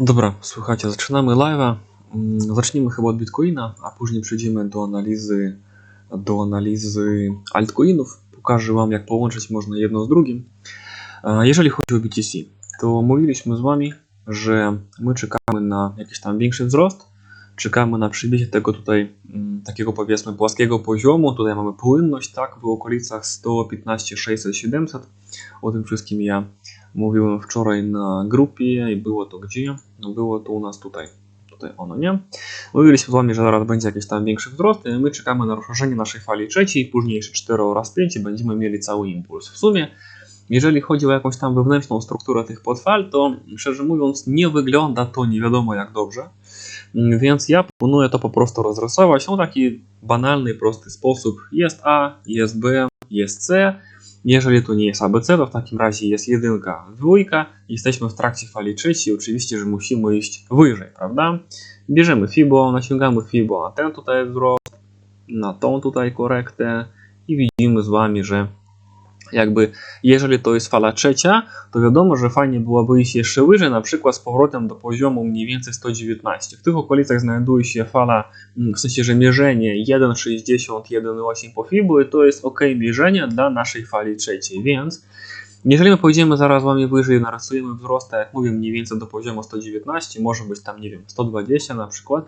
Dobra, słuchajcie, zaczynamy live'a. Mm, Zacznijmy chyba od Bitcoina, a później przejdziemy do analizy, do analizy altcoinów. Pokażę Wam, jak połączyć można jedno z drugim. A Jeżeli chodzi o BTC, to mówiliśmy z Wami, że my czekamy na jakiś tam większy wzrost, czekamy na przybicie tego tutaj mm, takiego powiedzmy płaskiego poziomu. Tutaj mamy płynność, tak, w okolicach 115, 600, 700. O tym wszystkim ja mówiłem wczoraj na grupie i było to gdzie? No było to u nas tutaj. Tutaj ono, nie? Mówiliśmy z Wami, że zaraz będzie jakiś tam większy wzrost my czekamy na rozszerzenie naszej fali trzeciej, później jeszcze 4 oraz 5 i będziemy mieli cały impuls. W sumie, jeżeli chodzi o jakąś tam wewnętrzną strukturę tych podfal, to szczerze mówiąc nie wygląda to nie wiadomo jak dobrze. Mm, Więc ja proponuję to po prostu rozrysować. No taki banalny, prosty sposób. Jest A, jest B, jest C. Jeżeli to nie jest ABC, to w takim razie jest jedynka, dwójka. Jesteśmy w trakcie fali trzeciej. Oczywiście, że musimy iść wyżej, prawda? Bierzemy FIBO, naciągamy FIBO na ten tutaj wzrost, na tą tutaj korektę i widzimy z Wami, że jakby jeżeli to jest fala trzecia, to wiadomo, że fajnie byłoby iść jeszcze wyżej, na przykład z powrotem do poziomu mniej więcej 119. W tych okolicach znajduje się fala, mm, w sensie, że mierzenie 1,60, 1,8 po FIBO i to jest ok mierzenie dla naszej fali trzeciej, więc jeżeli my pójdziemy zaraz Wami wyżej, narysujemy wzrost, tak jak mówię, mniej więcej do poziomu 119, może być tam, nie wiem, 120 na przykład,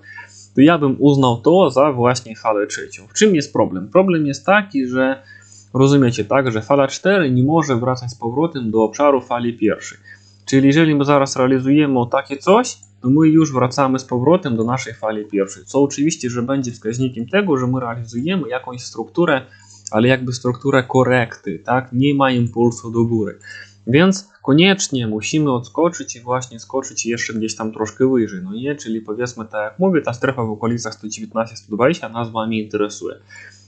to ja bym uznał to za właśnie falę trzecią. W czym jest problem? Problem jest taki, że rozumiecie, tak, że fala 4 nie może wracać z powrotem do obszaru fali pierwszej. Czyli jeżeli my zaraz realizujemy takie coś, to my już wracamy z powrotem do naszej fali pierwszej, co oczywiście, że będzie wskaźnikiem tego, że my realizujemy jakąś strukturę, ale jakby strukturę korekty, tak, nie ma impulsu do góry. Więc koniecznie musimy odskoczyć i właśnie skoczyć jeszcze gdzieś tam troszkę wyżej, no nie, czyli powiedzmy tak jak mówię, ta strefa w okolicach 119-120 nas Wami interesuje.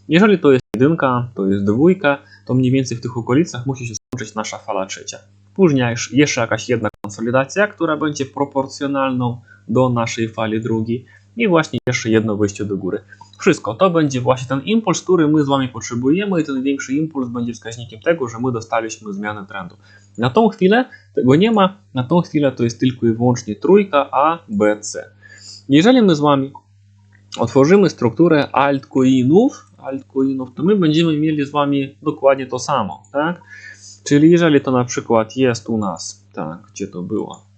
Jeżeli to jest jedynka, to jest dwójka, to mniej więcej w tych okolicach musi się skończyć nasza fala trzecia. Później jeszcze jakaś jedna konsolidacja, która będzie proporcjonalną do naszej fali drugiej i właśnie jeszcze jedno wyjście do góry. Wszystko to będzie właśnie ten impuls, który my z Wami potrzebujemy i ten większy impuls będzie wskaźnikiem tego, że my dostaliśmy zmianę trendu. Na tą chwilę tego nie ma, na tą chwilę to jest tylko i wyłącznie trójka A, B, C. Jeżeli my z Wami otworzymy strukturę altcoinów, altcoinów, to my będziemy mieli z Wami dokładnie to samo, tak? Czyli jeżeli to na przykład jest u nas, tak, gdzie to było?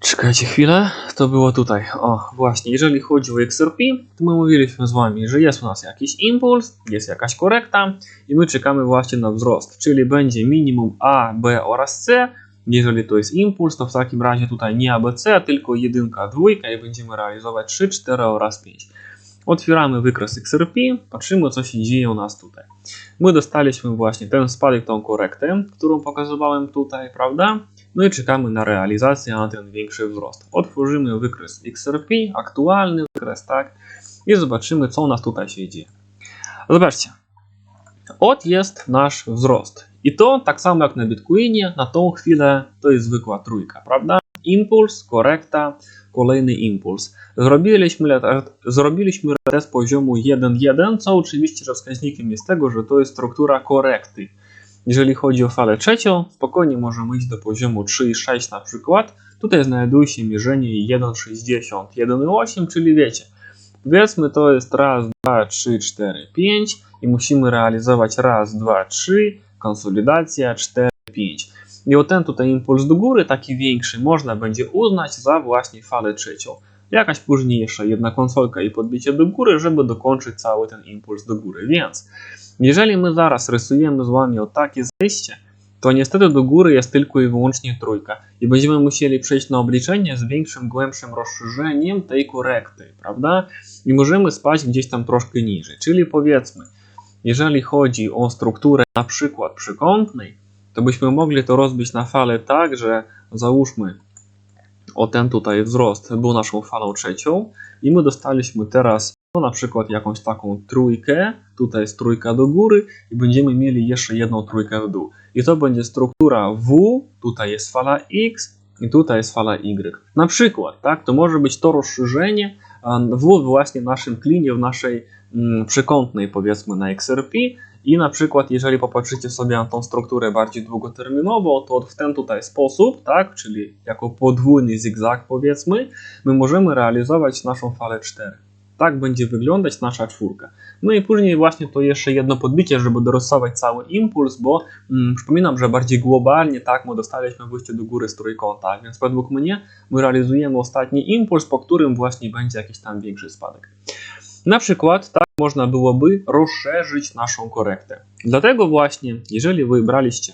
Czekajcie chwilę, to było tutaj. O, właśnie, jeżeli chodzi o XRP, to my mówiliśmy z Wami, że jest u nas jakiś impuls, jest jakaś korekta i my czekamy właśnie na wzrost, czyli będzie minimum A, B oraz C. Jeżeli to jest impuls, to w takim razie tutaj nie ABC, tylko jedynka, dwójka i będziemy realizować 3, 4 oraz 5. Otwieramy wykres XRP, patrzymy co się dzieje u nas tutaj. My dostaliśmy właśnie ten spadek, tą korektę, którą pokazywałem tutaj, prawda? No i czekamy na realizację, na ten większy wzrost. Otworzymy wykres XRP, aktualny wykres, tak? I zobaczymy, co u nas tutaj się dzieje. Zobaczcie. Ot jest nasz wzrost. I to tak samo jak na Bitcoinie, na tą chwilę to jest zwykła trójka, prawda? Impuls, korekta, kolejny impuls. Zrobiliśmy, zrobiliśmy retest poziomu 1.1, co oczywiście że wskaźnikiem jest tego, że to jest struktura korekty. Jeżeli chodzi o falę trzecią, spokojnie możemy iść do poziomu 3,6 na przykład. Tutaj znajduje się mierzenie 1,60, 1,8, czyli wiecie, powiedzmy to jest raz, dwa, trzy, cztery, pięć i musimy realizować raz, dwa, trzy, konsolidacja, 4, 5. I o ten tutaj impuls do góry, taki większy, można będzie uznać za właśnie falę trzecią. Jakaś później jeszcze jedna konsolka i podbicie do góry, żeby dokończyć cały ten impuls do góry. Więc jeżeli my zaraz rysujemy z Wami o takie zejście, to niestety do góry jest tylko i wyłącznie trójka i będziemy musieli przejść na obliczenie z większym, głębszym rozszerzeniem tej korekty, prawda? I możemy spać gdzieś tam troszkę niżej. Czyli powiedzmy, jeżeli chodzi o strukturę na przykład przykątnej, to byśmy mogli to rozbić na fale tak, że załóżmy o ten tutaj wzrost był naszą falą trzecią i my dostaliśmy teraz no, na przykład jakąś taką trójkę, tutaj jest trójka do góry i będziemy mieli jeszcze jedną trójkę w dół. I to będzie struktura W, tutaj jest fala X i tutaj jest fala Y. Na przykład, tak, to może być to rozszerzenie w właśnie naszym klinie, w naszej mm, przekątnej powiedzmy na XRP I na przykład, jeżeli popatrzycie sobie na tą strukturę bardziej długoterminowo, to w ten tutaj sposób, tak, czyli jako podwójny zigzag powiedzmy, my możemy realizować naszą falę 4. Tak będzie wyglądać nasza czwórka. No i później właśnie to jeszcze jedno podbicie, żeby dorysować cały impuls, bo mm, przypominam, że bardziej globalnie tak, my dostaliśmy wyjście do góry z trójkąta, więc według mnie my realizujemy ostatni impuls, po którym właśnie będzie jakiś tam większy spadek. Na przykład tak można byłoby rozszerzyć naszą korektę. Dlatego właśnie, jeżeli wybraliście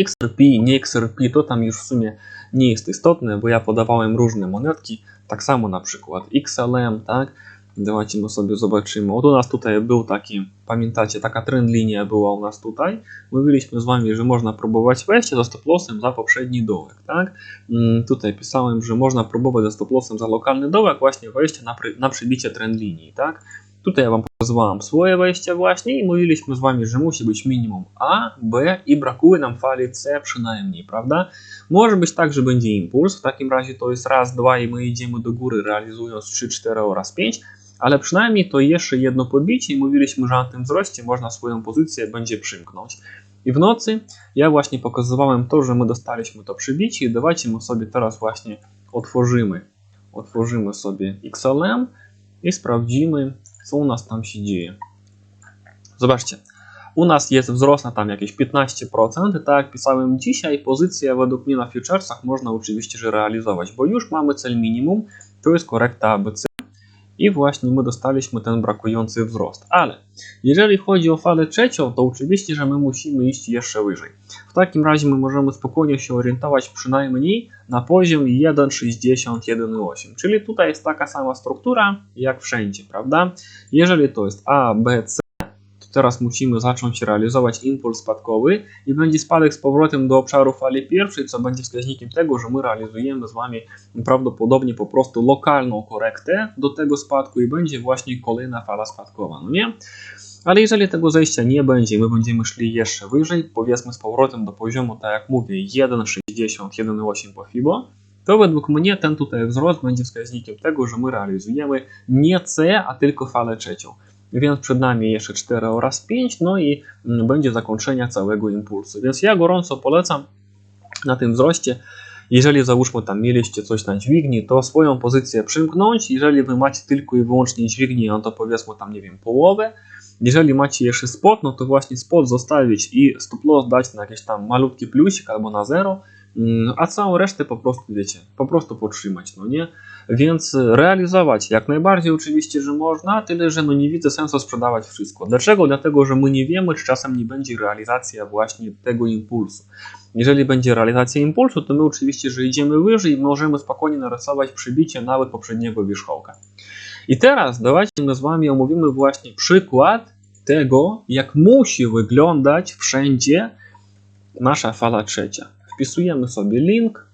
XRP, nie XRP, to tam już w sumie nie jest istotne, bo ja podawałem różne monetki, tak samo na przykład XLM, tak? Dawajcie mu sobie zobaczymy. Od u nas tutaj był taki, pamiętacie, taka trend linia była u nas tutaj. Mówiliśmy z Wami, że można próbować wejście za stop lossem za poprzedni dołek, tak? Tutaj pisałem, że można próbować za stop lossem za lokalny dołek właśnie wejście na, na przybicie trend linii, tak? Tutaj ja Wam pokazywałem swoje wejście właśnie i mówiliśmy z Wami, że musi być minimum A, B i brakuje nam fali C przynajmniej, prawda? Może być tak, że będzie impuls, w takim razie to jest raz, dwa i my idziemy do góry realizując 3, 4 oraz 5, ale przynajmniej to jeszcze jedno podbicie i mówiliśmy, że na tym wzroście można swoją pozycję będzie przymknąć. I w nocy ja właśnie pokazywałem to, że my dostaliśmy to przybicie i dawajcie sobie teraz właśnie otworzymy, otworzymy sobie XLM i sprawdzimy, co u nas tam się dzieje. Zobaczcie, u nas jest wzrost na tam jakieś 15%. Tak jak pisałem dzisiaj, pozycję według mnie na futuresach można oczywiście że realizować, bo już mamy cel minimum, to jest korekta ABC i właśnie my dostaliśmy ten brakujący wzrost. Ale jeżeli chodzi o falę trzecią, to oczywiście, że my musimy iść jeszcze wyżej. W takim razie my możemy spokojnie się orientować przynajmniej na poziom 1,60-1,8, czyli tutaj jest taka sama struktura jak wszędzie, prawda? Jeżeli to jest A, B, C, teraz musimy zacząć realizować impuls spadkowy i będzie spadek z powrotem do obszaru fali pierwszej, co będzie wskaźnikiem tego, że my realizujemy z Wami prawdopodobnie po prostu lokalną korektę do tego spadku i będzie właśnie kolejna fala spadkowa, no nie? Ale jeżeli tego zejścia nie będzie, my będziemy szli jeszcze wyżej, powiedzmy z powrotem do poziomu, tak jak mówię, 1,60, 1,8 po FIBO, to według mnie ten tutaj wzrost będzie wskaźnikiem tego, że my realizujemy nie C, a tylko falę trzecią. Więc przed nami jeszcze 4 oraz 5, no i będzie zakończenie całego impulsu. Więc ja gorąco polecam na tym wzroście, jeżeli załóżmy tam mieliście coś na dźwigni, to swoją pozycję przymknąć. Jeżeli wy macie tylko i wyłącznie dźwignię, no to powiedzmy tam, nie wiem, połowę. Jeżeli macie jeszcze spot, no to właśnie spot zostawić i stop loss dać na jakiś tam malutki plusik albo na zero, a całą resztę po prostu, wiecie, po prostu podtrzymać, no nie? Więc realizować jak najbardziej oczywiście, że można, tyle że no nie widzę sensu sprzedawać wszystko. Dlaczego? Dlatego, że my nie wiemy, czy czasem nie będzie realizacja właśnie tego impulsu. Jeżeli będzie realizacja impulsu, to my oczywiście, że idziemy wyżej i możemy spokojnie narysować przybicie nawet poprzedniego wierzchołka. I teraz dawajcie my z Wami omówimy właśnie przykład tego, jak musi wyglądać wszędzie nasza fala trzecia. Wpisujemy sobie link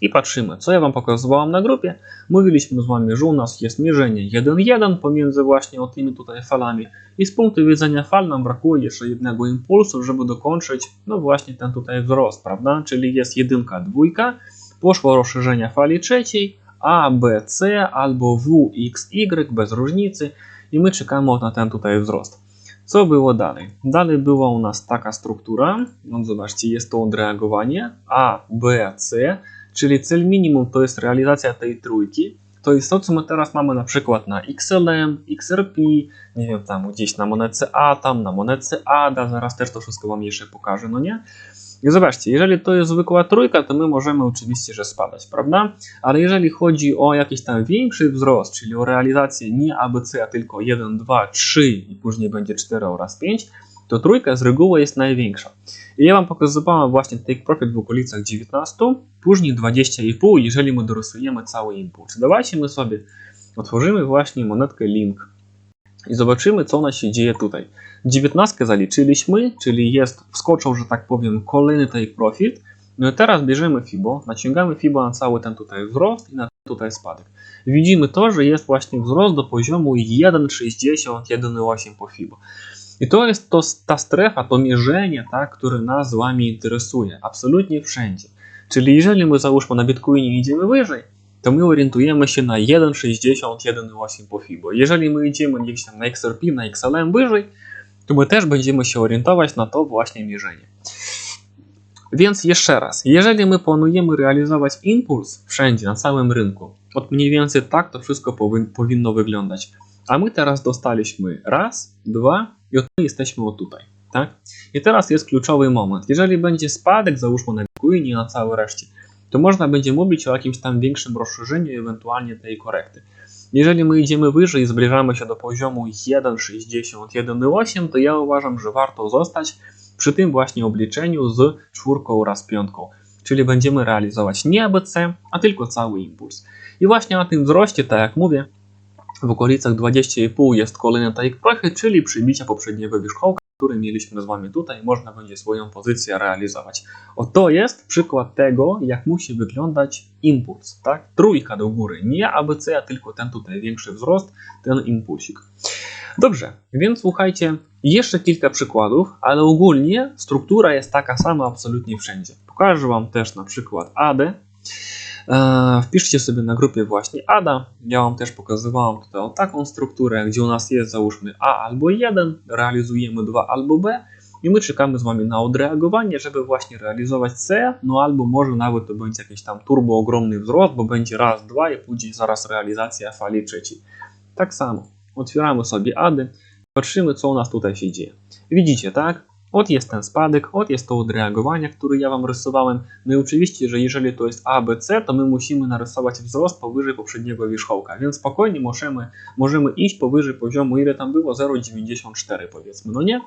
i patrzymy, co ja Wam pokazywałam na grupie. Mówiliśmy z Wami, że u nas jest mierzenie 1,1 pomiędzy właśnie tymi tutaj falami i z punktu widzenia fal nam brakuje jeszcze jednego impulsu, żeby dokończyć no właśnie ten tutaj wzrost, prawda? Czyli jest jedynka, dwójka, poszło rozszerzenie fali trzeciej, A, B, C albo W, X, Y, bez różnicy i my czekamy na ten tutaj wzrost. Co było dalej? Dalej była u nas taka struktura, no zobaczcie, jest to odreagowanie A, B, C, czyli cel minimum to jest realizacja tej trójki. To jest to, co my teraz mamy na przykład na XLM, XRP, nie wiem, tam gdzieś na monetce A, tam na monetce ADA, zaraz też to wszystko Wam jeszcze pokażę, no nie? I zobaczcie, jeżeli to jest zwykła trójka, to my możemy oczywiście, że spadać, prawda? Ale jeżeli chodzi o jakiś tam większy wzrost, czyli o realizację nie ABC, a tylko 1, 2, 3 i później będzie 4 oraz 5, to trójka z reguły jest największa. I ja Wam pokazywałem właśnie take profit w okolicach 19, później 20,5, jeżeli my dorysujemy cały impuls. Dawajcie sobie otworzymy właśnie monetkę link i zobaczymy, co ona się dzieje tutaj. 19 zaliczyliśmy, czyli jest, wskoczył, że tak powiem, kolejny take profit. No i teraz bierzemy FIBO, naciągamy FIBO na cały ten tutaj wzrost i na tutaj spadek. Widzimy to, że jest właśnie wzrost do poziomu 1,60, 1,8 po FIBO. I to jest to, ta strefa, to mierzenie, tak, które nas z Wami interesuje. Absolutnie wszędzie. Czyli jeżeli my załóżmy na Bitcoinie idziemy wyżej, to my orientujemy się na 1,60, 1,8 po FIBO. Jeżeli my idziemy gdzieś tam na XRP, na XLM wyżej, to my też będziemy się orientować na to właśnie mierzenie. Więc jeszcze raz, jeżeli my planujemy realizować impuls wszędzie, na całym rynku, od mniej więcej tak to wszystko powin, powinno wyglądać. A my teraz dostaliśmy raz, dwa i od my jesteśmy o tutaj. Tak? I teraz jest kluczowy moment. Jeżeli będzie spadek, załóżmy na Bitcoinie na całej reszcie, to można będzie mówić o jakimś tam większym rozszerzeniu, ewentualnie tej korekty. Jeżeli my idziemy wyżej zbliżamy się do poziomu 1,60, 1,8, to ja uważam, że warto zostać przy tym właśnie obliczeniu z czwórką oraz piątką. Czyli będziemy realizować nie ABC, a tylko cały impuls. I właśnie na tym wzroście, tak jak mówię, w okolicach 20,5 jest kolejny take profit, czyli przybicia poprzedniego wierzchołka, który mieliśmy z Wami tutaj, można będzie swoją pozycję realizować. Oto jest przykład tego, jak musi wyglądać impuls, tak? Trójka do góry, nie ABC, a tylko ten tutaj większy wzrost, ten impulsik. Dobrze, więc słuchajcie, jeszcze kilka przykładów, ale ogólnie struktura jest taka sama absolutnie wszędzie. Pokażę Wam też na przykład AD. Eee, Wpiszcie sobie na grupie właśnie ADA. Ja Wam też pokazywałem tutaj taką strukturę, gdzie u nas jest załóżmy A albo 1, realizujemy 2 albo B i my czekamy z Wami na odreagowanie, żeby właśnie realizować C, no albo może nawet to będzie jakiś tam turbo ogromny wzrost, bo będzie raz, dwa i później zaraz realizacja fali trzeciej. Tak samo, otwieramy sobie ADY, patrzymy co u nas tutaj się dzieje. Widzicie, tak? Od jest ten spadek, od jest to odreagowanie, które ja Wam rysowałem. No i oczywiście, że jeżeli to jest ABC, to my musimy narysować wzrost powyżej poprzedniego wierzchołka, więc spokojnie możemy, możemy iść powyżej poziomu, ile tam było, 0,94 powiedzmy, no nie?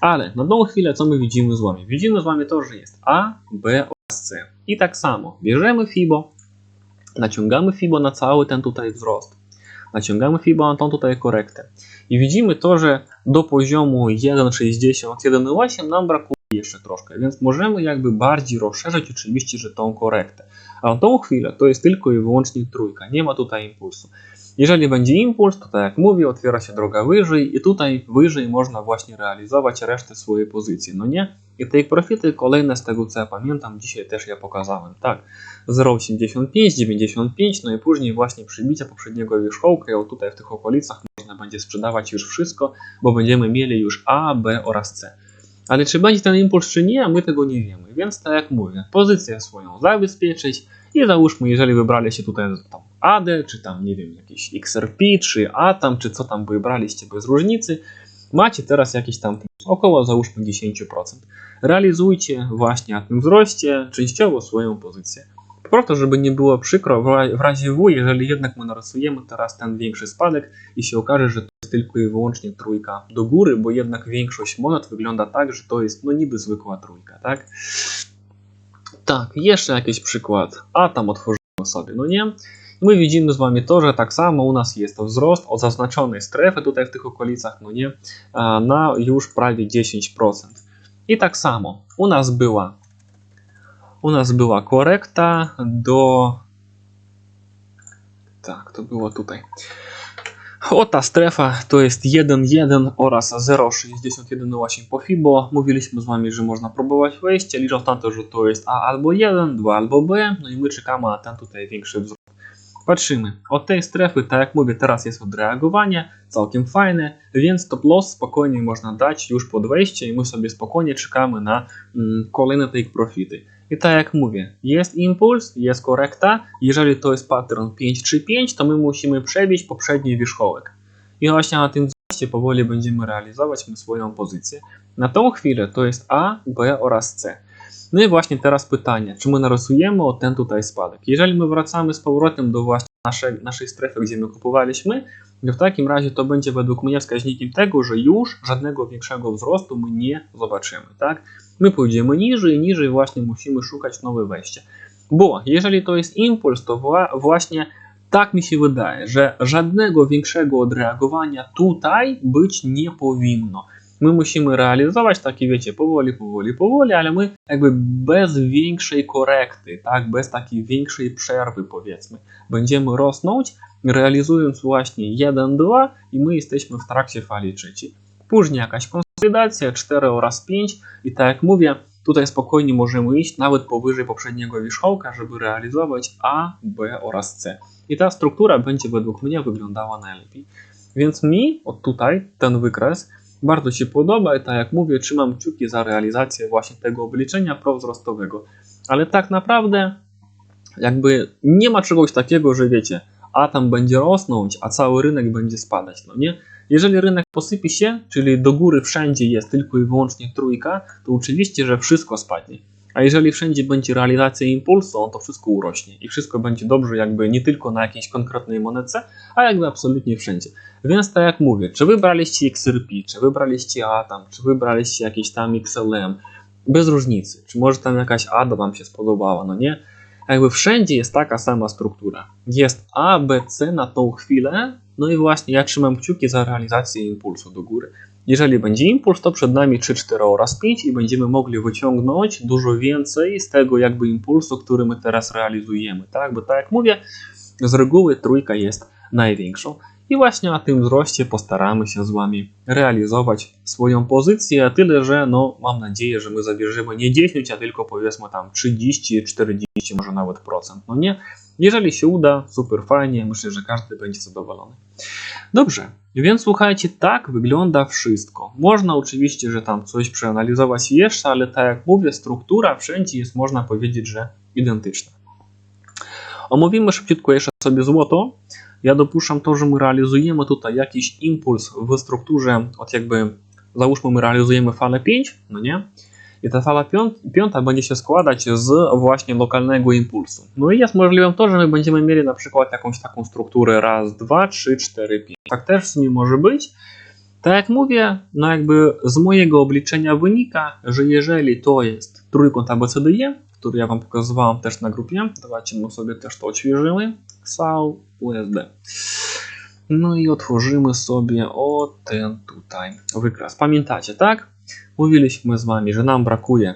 Ale na tą chwilę co my widzimy z Wami? Widzimy z Wami to, że jest A, B oraz C. I tak samo, bierzemy FIBO, naciągamy FIBO na cały ten tutaj wzrost. Naciągamy FIBO na tą tutaj korektę. I widzimy to, że do poziomu 1,60, 1,8 nam brakuje jeszcze troszkę, więc możemy jakby bardziej rozszerzyć oczywiście, że tą korektę. A na tą chwilę to jest tylko i wyłącznie trójka, nie ma tutaj impulsu. Jeżeli będzie impuls, to tak jak mówię, otwiera się droga wyżej i tutaj wyżej można właśnie realizować resztę swojej pozycji, no nie? I te profity kolejne z tego co ja pamiętam, dzisiaj też ja pokazałem, tak? 0,85, 95, no i później właśnie przybicia poprzedniego wierzchołka, i tutaj w tych okolicach można będzie sprzedawać już wszystko, bo będziemy mieli już A, B oraz C. Ale czy będzie ten impuls, czy nie, my tego nie wiemy. Więc tak jak mówię, pozycję swoją zabezpieczyć i załóżmy, jeżeli wybraliście tutaj tam AD, czy tam nie wiem, jakiś XRP, czy ATAM, czy co tam wybraliście bez różnicy, macie teraz jakiś tam około załóżmy 10%. Realizujcie właśnie na tym wzroście częściowo swoją pozycję. Po prostu, żeby nie było przykro, w razie W, jeżeli jednak my narysujemy teraz ten większy spadek i się okaże, że to jest tylko i wyłącznie trójka do góry, bo jednak większość monet wygląda tak, że to jest no niby zwykła trójka, tak? Tak, jeszcze jakiś przykład. A tam otworzymy sobie, no nie? My widzimy z Wami to, że tak samo u nas jest wzrost o zaznaczonej strefy tutaj w tych okolicach, no nie, na już prawie 10%. I tak samo u nas była u nas była korekta do tak, to było tutaj. O ta strefa to jest 1,1 oraz 0,6108 po FIBO. Mówiliśmy z Wami, że można próbować wejście, licząc na to, że to jest A albo 1, 2 albo B, no i my czekamy na ten tutaj większy wzrost. Patrzymy, od tej strefy, tak jak mówię, teraz jest odreagowanie, całkiem fajne, więc top loss spokojnie można dać już pod wejście i my sobie spokojnie czekamy na mm, kolejne take profity. I tak jak mówię, jest impuls, jest korekta. Jeżeli to jest pattern 5-3-5, to my musimy przebić poprzedni wierzchołek. I właśnie na tym wzroście powoli będziemy realizować swoją pozycję. Na tą chwilę to jest A, B oraz C. No i właśnie teraz pytanie, czy my narysujemy o ten tutaj spadek? Jeżeli my wracamy z powrotem do właśnie naszej, naszej strefy, gdzie my kupowaliśmy, to w takim razie to będzie według mnie wskaźnikiem tego, że już żadnego większego wzrostu my nie zobaczymy, tak? My pójdziemy niżej, niżej właśnie musimy szukać nowe wejście. Bo jeżeli to jest impuls, to właśnie tak mi się wydaje, że żadnego większego odreagowania tutaj być nie powinno. My musimy realizować takie, wiecie, powoli, powoli, powoli, ale my jakby bez większej korekty, tak, bez takiej większej przerwy powiedzmy, będziemy rosnąć, realizując właśnie 1, 2 i my jesteśmy w trakcie fali trzeciej. Później jakaś konsolidacja 4 oraz 5 i tak jak mówię, tutaj spokojnie możemy iść nawet powyżej poprzedniego wierzchołka, żeby realizować A, B oraz C. I ta struktura będzie według mnie wyglądała najlepiej. Więc mi od tutaj ten wykres bardzo Ci podoba i tak jak mówię, trzymam kciuki za realizację właśnie tego obliczenia prowzrostowego. Ale tak naprawdę jakby nie ma czegoś takiego, że wiecie, a tam będzie rosnąć, a cały rynek będzie spadać, no nie? Jeżeli rynek posypie się, czyli do góry wszędzie jest tylko i wyłącznie trójka, to oczywiście, że wszystko spadnie. A jeżeli wszędzie będzie realizacja impulsu, to wszystko urośnie i wszystko będzie dobrze jakby nie tylko na jakiejś konkretnej monetce, a jakby absolutnie wszędzie. Więc tak jak mówię, czy wybraliście XRP, czy wybraliście ATAM, czy wybraliście jakiś tam XLM, bez różnicy. Czy może tam jakaś ADA wam się spodobała, no nie? Jakby wszędzie jest taka sama struktura. Jest A, B, C na tą chwilę, no i właśnie ja trzymam kciuki za realizację impulsu do góry. Jeżeli będzie impuls, to przed nami 3, 4 oraz 5 i będziemy mogli wyciągnąć dużo więcej z tego jakby impulsu, który my teraz realizujemy, tak? Bo tak jak mówię, z reguły trójka jest największą. I właśnie na tym wzroście postaramy się z Wami realizować swoją pozycję, tyle że no, mam nadzieję, że my zawierzymy nie 10, a tylko powiedzmy tam 30, 40, może nawet procent. No nie? Jeżeli się uda, super fajnie, myślę, że każdy będzie zadowolony. Dobrze, więc słuchajcie, tak wygląda wszystko. Można oczywiście, że tam coś przeanalizować jeszcze, ale tak jak mówię, struktura wszędzie jest, można powiedzieć, że identyczna. Omówimy szybciutko jeszcze sobie złoto. Ja dopuszczam to, że my realizujemy tutaj jakiś impuls w strukturze, od jakby, załóżmy, my realizujemy falę 5, no nie? I ta fala piąta będzie się składać z właśnie lokalnego impulsu. No i jest możliwe to, że my będziemy mieli na przykład jakąś taką strukturę raz, dwa, trzy, cztery, pięć. Tak też w sumie może być. Tak jak mówię, no jakby z mojego obliczenia wynika, że jeżeli to jest trójkąt ABCDE, który ja Wam pokazywałem też na grupie, dawajcie my sobie też to odświeżymy, XAU USD. No i otworzymy sobie o ten tutaj wykres. Pamiętacie, tak? Mówiliśmy z Wami, że nam brakuje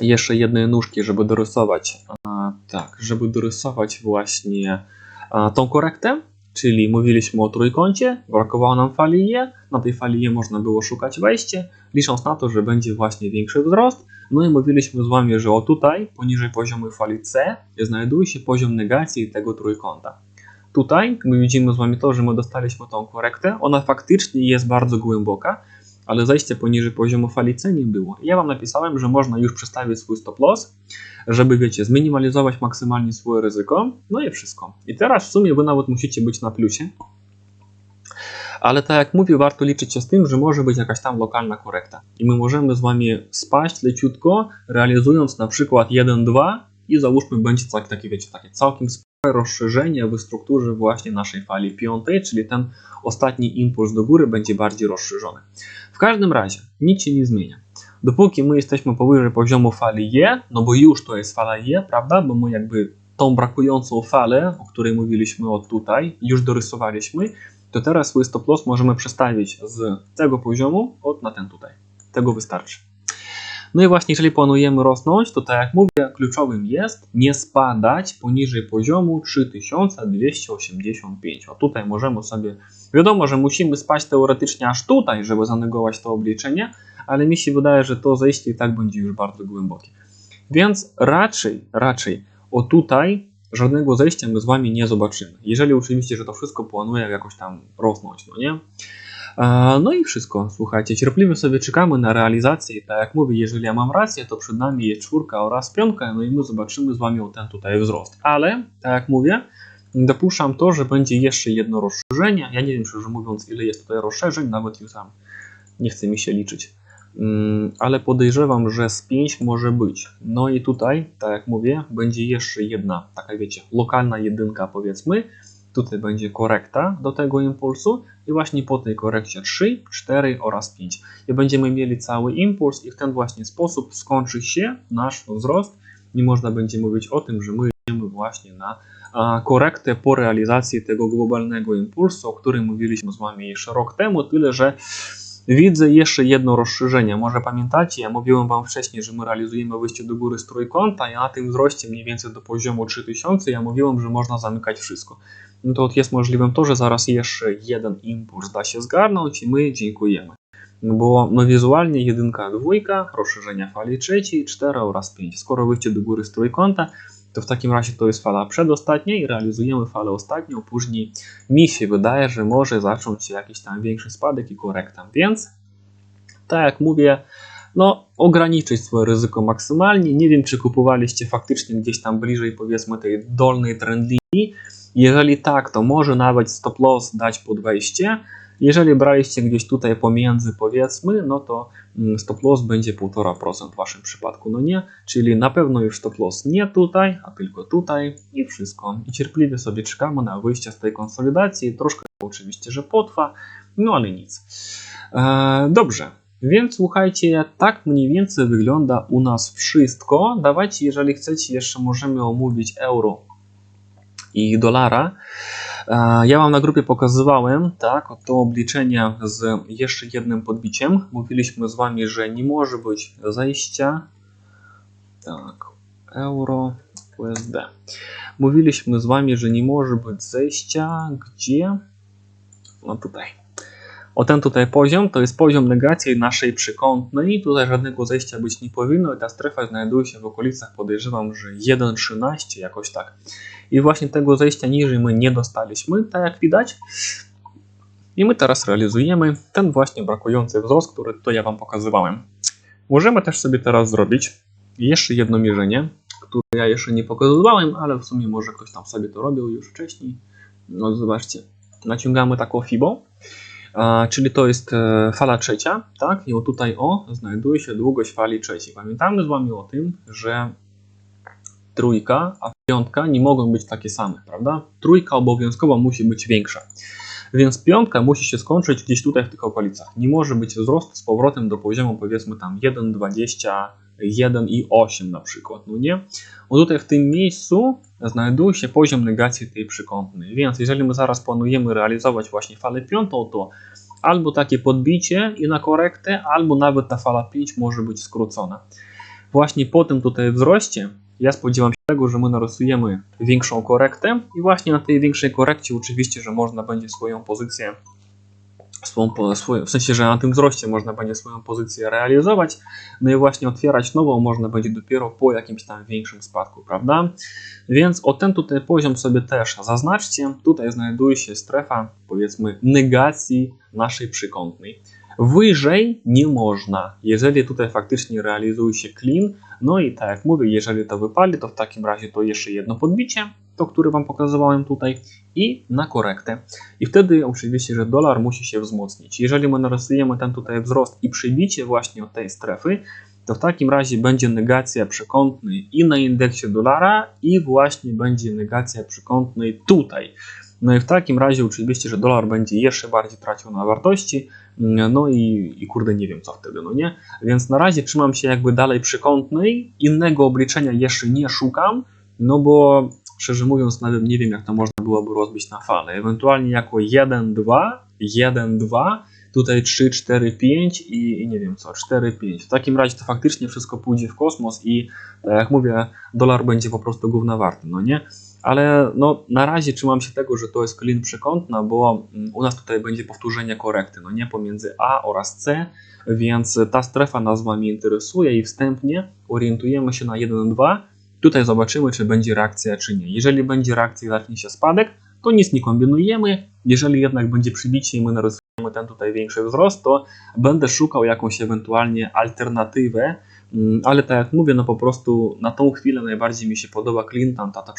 jeszcze jednej nóżki, żeby dorysować, a, tak, żeby dorysować właśnie a, tą korektę, czyli mówiliśmy o trójkącie, brakowało nam fali E, na tej fali E można było szukać wejście, licząc na to, że będzie właśnie większy wzrost, no i mówiliśmy z Wami, że o tutaj, poniżej poziomu fali C, znajduje się poziom negacji tego trójkąta. Tutaj my widzimy z Wami to, że my dostaliśmy tą korektę, ona faktycznie jest bardzo głęboka, ale zejście poniżej poziomu fali C nie było. Ja Wam napisałem, że można już przestawić swój stop loss, żeby, wiecie, zminimalizować maksymalnie swoje ryzyko, no i wszystko. I teraz w sumie Wy nawet musicie być na plusie, ale tak jak mówię, warto liczyć się z tym, że może być jakaś tam lokalna korekta. I my możemy z Wami spaść leciutko, realizując na przykład 1-2 i załóżmy będzie tak, takie, wiecie, takie całkiem spore rozszerzenie w strukturze właśnie naszej fali piątej, czyli ten ostatni impuls do góry będzie bardziej rozszerzony. W każdym razie nic się nie zmienia. Dopóki my jesteśmy powyżej poziomu fali E, no bo już to jest fala E, prawda, bo my jakby tą brakującą falę, o której mówiliśmy od tutaj, już dorysowaliśmy, to teraz swój stop loss możemy przestawić z tego poziomu od na ten tutaj. Tego wystarczy. No i właśnie, jeżeli planujemy rosnąć, to tak jak mówię, kluczowym jest nie spadać poniżej poziomu 3285. O tutaj możemy sobie, wiadomo, że musimy spaść teoretycznie aż tutaj, żeby zanegować to obliczenie, ale mi się wydaje, że to zejście i tak będzie już bardzo głębokie. Więc raczej, raczej o tutaj żadnego zejścia my z Wami nie zobaczymy. Jeżeli oczywiście, że to wszystko planuje jakoś tam rosnąć, no nie? No i wszystko, słuchajcie, cierpliwie sobie czekamy na realizację. Tak jak mówię, jeżeli ja mam rację, to przed nami jest czwórka oraz piątka, no i my zobaczymy z Wami ten tutaj wzrost. Ale, tak jak mówię, dopuszczam to, że będzie jeszcze jedno rozszerzenie. Ja nie wiem, szczerze mówiąc, ile jest tutaj rozszerzeń, nawet już sam nie chce mi się liczyć. Ale podejrzewam, że z 5 może być. No i tutaj, tak jak mówię, będzie jeszcze jedna, taka wiecie, lokalna jedynka powiedzmy, Tutaj będzie korekta do tego impulsu i właśnie po tej korekcie 3, 4 oraz 5. I będziemy mieli cały impuls i w ten właśnie sposób skończy się nasz wzrost i można będzie mówić o tym, że my idziemy właśnie na korektę po realizacji tego globalnego impulsu, o którym mówiliśmy z Wami jeszcze rok temu, tyle że Widzę jeszcze jedno rozszerzenie. Może pamiętacie, ja mówiłem Wam wcześniej, że my realizujemy wyjście do góry z trójkąta i na tym wzroście mniej więcej do poziomu 3000 ja mówiłem, że można zamykać wszystko. No to jest możliwe to, że zaraz jeszcze jeden impuls da się zgarnąć i my dziękujemy. Bo no wizualnie jedynka, dwójka, rozszerzenia fali trzeciej, 4 oraz 5. Skoro wyjdzie do góry z trójkąta, to w takim razie to jest fala przedostatnia i realizujemy falę ostatnią. Później mi się wydaje, że może zacząć się jakiś tam większy spadek i korekta. Więc, tak jak mówię, no ograniczyć swoje ryzyko maksymalnie. Nie wiem, czy kupowaliście faktycznie gdzieś tam bliżej powiedzmy tej dolnej trend linii. Jeżeli tak, to może nawet stop loss dać pod wejście. Jeżeli braliście gdzieś tutaj pomiędzy powiedzmy, no to mm, stop loss będzie 1,5% w waszym przypadku, no nie? Czyli na pewno już stop loss nie tutaj, a tylko tutaj i wszystko. I cierpliwie sobie czekamy na wyjście z tej konsolidacji. Troszkę oczywiście, że potrwa, no ale nic. Eee, dobrze. Więc słuchajcie, tak mniej więcej wygląda u nas wszystko. Dawajcie, jeżeli chcecie, jeszcze możemy omówić euro i dolara. E, Ja Wam na grupie pokazywałem, tak, to obliczenie z jeszcze jednym podbiciem. Mówiliśmy z Wami, że nie może być zejścia. Tak, euro, USD. Mówiliśmy z Wami, że nie może być zejścia, gdzie? No tutaj. O ten tutaj poziom to jest poziom negacji naszej przykątnej. Tutaj żadnego zejścia być nie powinno i ta strefa znajduje się w okolicach, podejrzewam, że 1,13 jakoś tak. I właśnie tego zejścia niżej my nie dostaliśmy, tak jak widać. I my teraz realizujemy ten właśnie brakujący wzrost, który to ja Wam pokazywałem. Możemy też sobie teraz zrobić jeszcze jedno mierzenie, które ja jeszcze nie pokazywałem, ale w sumie może ktoś tam sobie to robił już wcześniej. No zobaczcie, naciągamy taką fibą, a, czyli to jest e, fala trzecia, tak? I o tutaj o znajduje się długość fali trzeciej. Pamiętamy z Wami o tym, że trójka, a piątka nie mogą być takie same, prawda? Trójka obowiązkowo musi być większa. Więc piątka musi się skończyć gdzieś tutaj w tych okolicach. Nie może być wzrost z powrotem do poziomu powiedzmy tam 1,20, 1,8 na przykład, no nie? Bo tutaj w tym miejscu znajduje się poziom negacji tej przykątnej. Więc jeżeli my zaraz planujemy realizować właśnie falę piątą, to albo takie podbicie i na korektę, albo nawet ta fala 5 może być skrócona. Właśnie po tym tutaj wzroście ja spodziewam się tego, że my narysujemy większą korektę i właśnie na tej większej korekcie oczywiście, że można będzie swoją pozycję, swą, swoje, w sensie, że na tym wzroście można będzie swoją pozycję realizować, no i właśnie otwierać nową można będzie dopiero po jakimś tam większym spadku, prawda? Więc o ten tutaj poziom sobie też zaznaczcie. Tutaj znajduje się strefa, powiedzmy, negacji naszej przykątnej. Wyżej nie można, jeżeli tutaj faktycznie realizuje się clean, no i tak jak mówię, jeżeli to wypali, to w takim razie to jeszcze jedno podbicie, to które Wam pokazywałem tutaj i na korektę. I wtedy oczywiście, że dolar musi się wzmocnić. Jeżeli my narysujemy ten tutaj wzrost i przybicie właśnie od tej strefy, to w takim razie będzie negacja przekątnej i na indeksie dolara i właśnie będzie negacja przekątnej tutaj. No i w takim razie oczywiście, że dolar będzie jeszcze bardziej tracił na wartości, no i, i kurde nie wiem co wtedy, no nie? Więc na razie trzymam się jakby dalej przykątnej, innego obliczenia jeszcze nie szukam, no bo szczerze mówiąc nawet nie wiem jak to można byłoby rozbić na falę. Ewentualnie jako 1, 2, 1, 2, tutaj 3, 4, 5 i, i nie wiem co, 4, 5. W takim razie to faktycznie wszystko pójdzie w kosmos i tak jak mówię, dolar będzie po prostu gówna warty, no nie? Ale no, na razie trzymam się tego, że to jest clean przekątna, bo mm, u nas tutaj będzie powtórzenie korekty, no nie pomiędzy A oraz C, więc ta strefa nas Wami interesuje i wstępnie orientujemy się na 1-2. Tutaj zobaczymy, czy będzie reakcja, czy nie. Jeżeli będzie reakcja i zacznie się spadek, to nic nie kombinujemy. Jeżeli jednak będzie przybicie i my narysujemy ten tutaj większy wzrost, to będę szukał jakąś ewentualnie alternatywę, Mm, ale tak jak mówię, no po prostu na tą chwilę najbardziej mi się podoba Clinton, ta, ta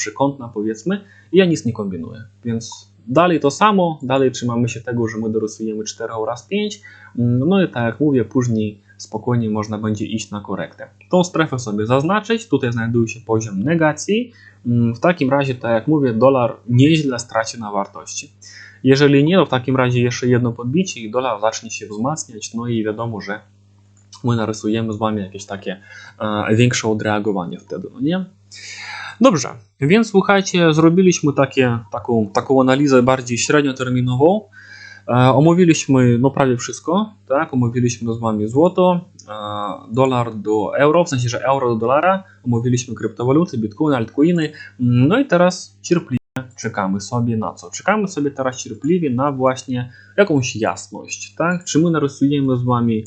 powiedzmy i ja nic nie kombinuję, więc dalej to samo, dalej trzymamy się tego, że my dorysujemy 4 oraz 5, Mm, no i tak jak mówię, później spokojnie można będzie iść na korektę. Tą strefę sobie zaznaczyć, tutaj znajduje się poziom negacji, Mm, w takim razie, tak jak mówię, dolar nieźle straci na wartości. Jeżeli nie, to w takim razie jeszcze jedno podbicie i dolar zacznie się wzmacniać, no i wiadomo, że my narysujemy z Wami jakieś takie e, większe odreagowanie wtedy, no nie? Dobrze, więc słuchajcie, zrobiliśmy takie, taką, taką analizę bardziej średnioterminową. E, omówiliśmy no prawie wszystko, tak? Omówiliśmy z Wami złoto, e, dolar do euro, w sensie, że euro do dolara, omówiliśmy kryptowaluty, bitcoiny, altcoiny, no i teraz cierpliwie czekamy sobie na co? Czekamy sobie teraz cierpliwie na właśnie jakąś jasność, tak? Czy my narysujemy z wami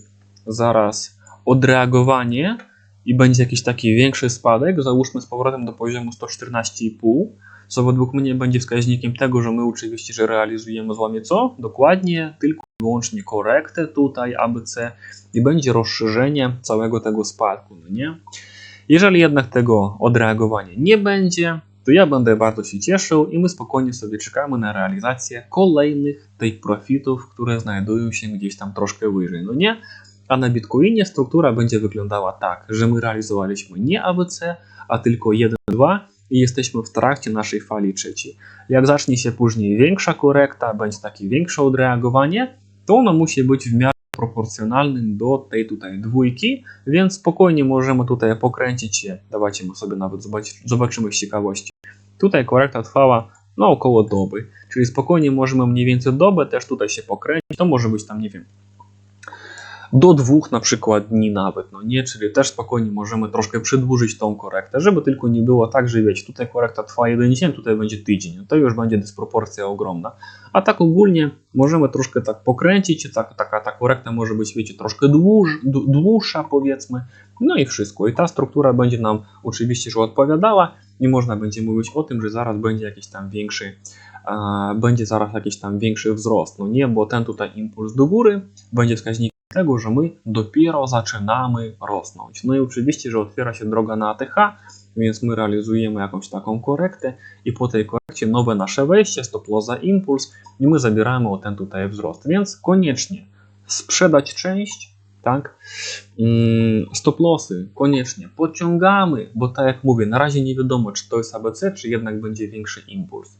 zaraz odreagowanie i będzie jakiś taki większy spadek, załóżmy z powrotem do poziomu 114,5, co według mnie będzie wskaźnikiem tego, że my oczywiście, że realizujemy z wami co? Dokładnie, tylko i wyłącznie korektę tutaj ABC i będzie rozszerzenie całego tego spadku, no nie? Jeżeli jednak tego odreagowania nie będzie, to ja będę bardzo się cieszył i my spokojnie sobie czekamy na realizację kolejnych tych profitów, które znajdują się gdzieś tam troszkę wyżej, no nie? A na Bitcoinie struktura będzie wyglądała tak, że my realizowaliśmy nie ABC, a tylko 1-2 i jesteśmy w trakcie naszej fali trzeciej. Jak zacznie się później większa korekta, będzie takie większe odreagowanie, to ono musi być w miarę proporcjonalnym do tej tutaj dwójki, więc spokojnie możemy tutaj pokręcić się. Dawajcie sobie nawet zobaczyć, zobaczymy z ciekawości. Tutaj korekta trwała no około doby, czyli spokojnie możemy mniej więcej dobę też tutaj się pokręcić. To może być tam, nie wiem, do dwóch na przykład dni nawet, no nie, czyli też spokojnie możemy troszkę przedłużyć tą korektę, żeby tylko nie było tak, że wiecie, tutaj korekta trwa jeden dzień, tutaj będzie tydzień, no to już będzie dysproporcja ogromna. A tak ogólnie możemy troszkę tak pokręcić, tak, taka ta korekta może być, wiecie, troszkę dłuż, dłuższa powiedzmy, no i wszystko. I ta struktura będzie nam oczywiście, że odpowiadała i można będzie mówić o tym, że zaraz będzie jakiś tam większy, e, będzie zaraz jakiś tam większy wzrost, no nie, bo ten tutaj impuls do góry będzie wskaźnikiem tego, że my dopiero zaczynamy rosnąć. No i oczywiście, że otwiera się droga na ATH, więc my realizujemy jakąś taką korektę i po tej korekcie nowe nasze wejście, stop loss za impuls i my zabieramy o ten tutaj wzrost. Więc koniecznie sprzedać część, tak? Mm, Stop lossy koniecznie podciągamy, bo tak jak mówię, na razie nie wiadomo, czy to jest ABC, czy jednak będzie większy impuls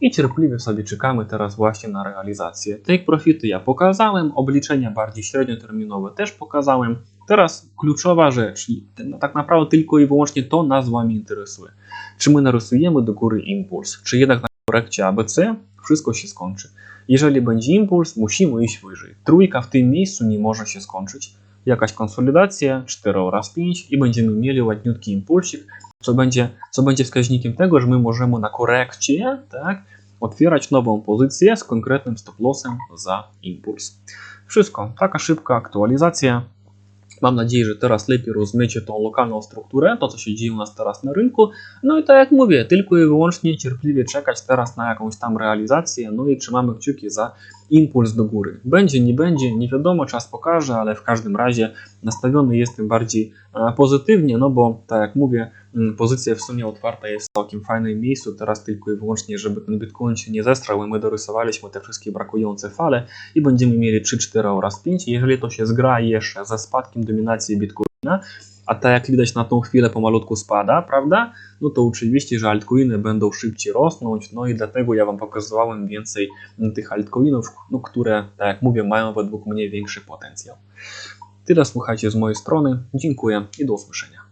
i cierpliwie sobie czekamy teraz właśnie na realizację. Take profity ja pokazałem, obliczenia bardziej średnioterminowe też pokazałem. Teraz kluczowa rzecz, no tak naprawdę tylko i wyłącznie to nas Wami interesuje. Czy my narysujemy do góry impuls, czy jednak na korekcie ABC wszystko się skończy. Jeżeli będzie impuls, musimy iść wyżej. Trójka w tym miejscu nie może się skończyć. Jakaś konsolidacja, 4 oraz 5 i będziemy mieli ładniutki impulsik, co będzie, co będzie wskaźnikiem tego, że my możemy na korekcie tak, otwierać nową pozycję z konkretnym stop lossem za impuls. Wszystko, taka szybka aktualizacja. Mam nadzieję, że teraz lepiej rozumiecie tą lokalną strukturę, to co się dzieje u nas teraz na rynku. No i tak jak mówię, tylko i wyłącznie cierpliwie czekać teraz na jakąś tam realizację, no i trzymamy kciuki za impuls do góry. Będzie, nie będzie, nie wiadomo, czas pokaże, ale w każdym razie nastawiony jestem bardziej pozytywnie, no bo tak jak mówię, mm, pozycja w sumie otwarta jest w całkiem fajnym miejscu, teraz tylko i wyłącznie, żeby ten Bitcoin się nie zestrał, my dorysowaliśmy te wszystkie brakujące fale i będziemy mieli 3, 4 oraz 5. Jeżeli to się zgra jeszcze ze spadkiem dominacji Bitcoina, a tak jak widać na tą chwilę pomalutku spada, prawda? No to oczywiście, że altcoiny będą szybciej rosnąć, no i dlatego ja Wam pokazywałem więcej tych altcoinów, no, które, tak jak mówię, mają według mnie większy potencjał. Tyle słuchajcie z mojej strony, dziękuję i do usłyszenia.